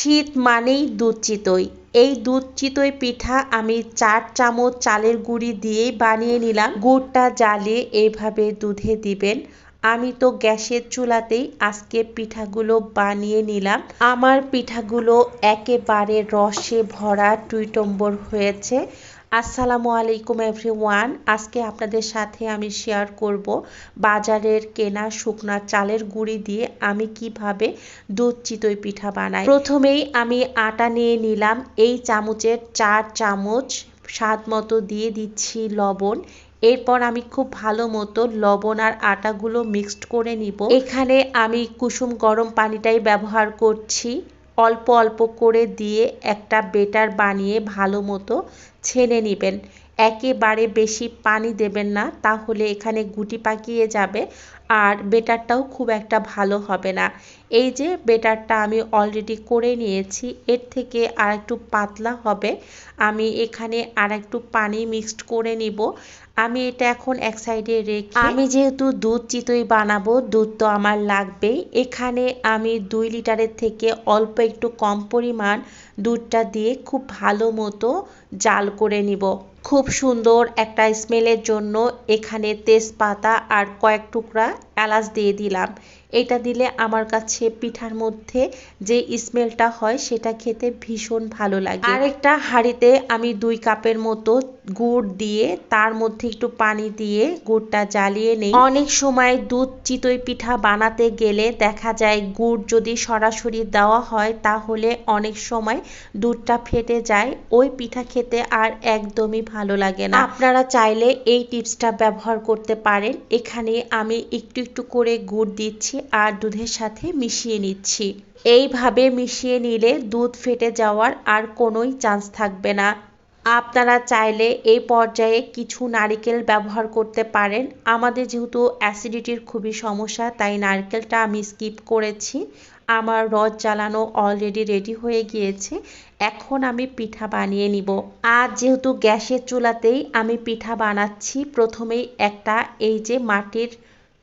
শীত মানেই দুধ চিতই। এই দুধ চিতই পিঠা আমি চার চামচ চালের গুঁড়ি দিয়েই বানিয়ে নিলাম। গুড়টা জ্বালিয়ে এইভাবে দুধে দিবেন। আমি তো গ্যাসের চুলাতেই আজকে পিঠাগুলো বানিয়ে নিলাম। আমার পিঠাগুলো একেবারে রসে ভরা টুইটম্বর হয়েছে। আসসালামু আলাইকুম এভরিওয়ান। আজকে আপনাদের সাথে আমি শেয়ার করব বাজারের কেনা শুকনা চালের গুঁড়ি দিয়ে আমি কীভাবে দুধ চিতই পিঠা বানাই। প্রথমেই আমি আটা নিয়ে নিলাম। এই চামচের চার চামচ স্বাদ মতো দিয়ে দিচ্ছি লবণ। এরপর আমি খুব ভালো মতো লবণ আর আটাগুলো মিক্সড করে নিব। এখানে আমি কুসুম গরম পানিটাই ব্যবহার করছি। অল্প অল্প করে দিয়ে একটা বেটার বানিয়ে ভালো মতো ছেনে নেবেন। একেবারে বেশি পানি দেবেন না, তাহলে এখানে গুটি পাকিয়ে যাবে। আর বেটারটাও খুব একটা ভালো হবে না। এই যে বেটারটা আমি অলরেডি করে নিয়েছি, এর থেকে আর একটু পাতলা হবে। আমি এখানে আর একটু পানি মিক্সড করে নিব। আমি এটা এখন এক সাইডে রেখে আমি যেহেতু দুধ চিতই বানাবো, দুধ তো আমার লাগবেই। এখানে আমি দুই লিটারের থেকে অল্প একটু কম পরিমাণ দুধটা দিয়ে খুব ভালো মতো জাল করে নিব। খুব সুন্দর একটা স্মেলের জন্য এখানে তেজপাতা আর কয়েক টুকরা এলাচ দিয়ে দিলাম। এটা দিলে আমার কাছে পিঠার মধ্যে যে স্মেলটা হয় সেটা খেতে ভীষণ ভালো লাগে। আরেকটা হাঁড়িতে আমি দুই কাপের মতো গুড় দিয়ে তার মধ্যে একটু পানি দিয়ে গুড়টা জ্বালিয়ে নেই। অনেক সময় দুধ চিতই পিঠা বানাতে গেলে দেখা যায় গুড় যদি সরাসরি দেওয়া হয় তাহলে অনেক সময় দুধটা ফেটে যায়। ওই পিঠা খেতে আর একদমই ভালো লাগে না। আপনারা চাইলে এই টিপসটা ব্যবহার করতে পারেন। এখানে আমি একটু একটু করে গুড় দিচ্ছি আর দুধের সাথে মিশিয়ে নিচ্ছি। এইভাবে মিশিয়ে নিলে দুধ ফেটে যাওয়ার আর কোনোই চান্স থাকবে না। আপনারা চাইলে এই পর্যায়ে কিছু নারিকেল ব্যবহার করতে পারেন। আমাদের যেহেতু অ্যাসিডিটির খুবই সমস্যা, তাই নারকেলটা আমি স্কিপ করেছি। আমার রদ জ্বালানো অলরেডি রেডি হয়ে গিয়েছে। এখন আমি পিঠা বানিয়ে নিব। আজ যেহেতু গ্যাসের চুলাতেই আমি পিঠা বানাচ্ছি, প্রথমেই একটা এই যে মাটির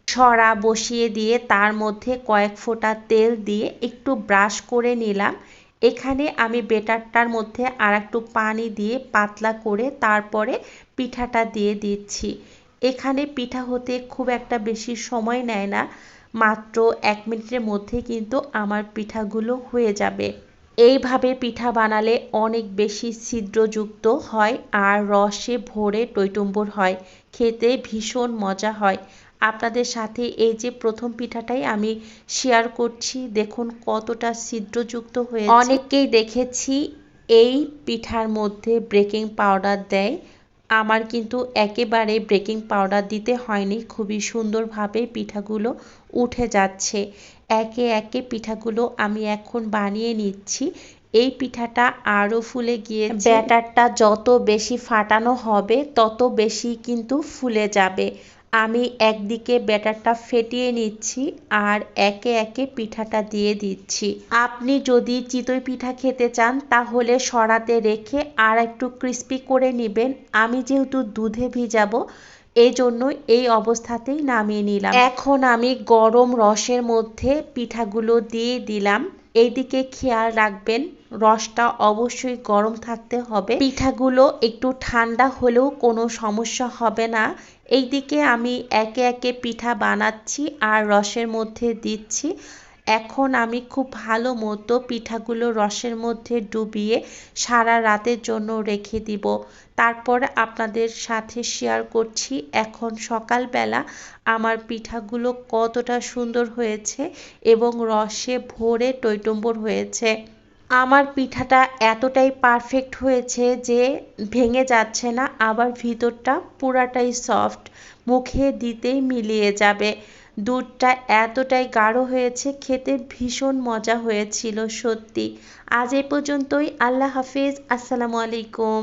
ছড়া বসিয়ে দিয়ে তার মধ্যে কয়েক ফোঁটা তেল দিয়ে একটু ব্রাশ করে নিলাম। এখানে আমি বেটারটার মধ্যে আর একটু পানি দিয়ে পাতলা করে তারপরে পিঠাটা দিয়ে দিচ্ছি। এখানে পিঠা হতে খুব একটা বেশি সময় নেয় না, মাত্র এক মিনিটের মধ্যে কিন্তু আমার পিঠাগুলো হয়ে যাবে। এইভাবে পিঠা বানালে অনেক বেশি ছিদ্রযুক্ত হয় আর রসে ভরে টইটুম্বর হয়, খেতে ভীষণ মজা হয়। আপনাদের সাথে এই যে প্রথম পিঠাটাই আমি শেয়ার করছি দেখুন কতটা ছিদ্রযুক্ত হয়ে অনেককেই দেখেছি এই পিঠার মধ্যে ব্রেকিং পাউডার দেয়। আমার কিন্তু একেবারে ব্রেকিং পাউডার দিতে হয়নি খুবই সুন্দরভাবে পিঠাগুলো উঠে যাচ্ছে। একে একে পিঠাগুলো আমি এখন বানিয়ে নিচ্ছি। এই পিঠাটা আরও ফুলে গিয়ে ব্যাটারটা যত বেশি ফাটানো হবে তত বেশি কিন্তু ফুলে যাবে। আমি একদিকে ব্যাটারটা ফেটিয়ে নিচ্ছি আর একে একে পিঠাটা দিয়ে দিচ্ছি। আপনি যদি চিতই পিঠা খেতে চান, তাহলে সরাতে রেখে আর একটু ক্রিস্পি করে নেবেন। আমি যেহেতু দুধে ভিজাবো এই জন্য এই অবস্থাতেই নামিয়ে নিলাম। এখন আমি গরম রসের মধ্যে পিঠাগুলো দিয়ে দিলাম। এইদিকে খেয়াল রাখবেন রসটা অবশ্যই গরম থাকতে হবে। পিঠাগুলো একটু ঠান্ডা হলেও কোনো সমস্যা হবে না। এইদিকে আমি একে একে পিঠা বানাচ্ছি আর রসের মধ্যে দিচ্ছি। এখন আমি খুব ভালো মতো পিঠাগুলো রসের মধ্যে ডুবিয়ে সারা রাতের জন্য রেখে দিব। তারপর আপনাদের সাথে শেয়ার করছি, এখন সকালবেলা আমার পিঠাগুলো কতটা সুন্দর হয়েছে এবং রসে ভরে টইটম্বর হয়েছে। আমার পিঠাটা এতটাই পারফেক্ট হয়েছে যে ভেঙে যাচ্ছে না, আবার ভিতরটা পুরাটাই সফট মুখে দিতেই মিলিয়ে যাবে। দুধটা এতটাই গাঢ় হয়েছে, খেতে ভীষণ মজা হয়েছিল সত্যি। আজ এ পর্যন্তই, আল্লাহ হাফিজ, আসসালামু আলাইকুম।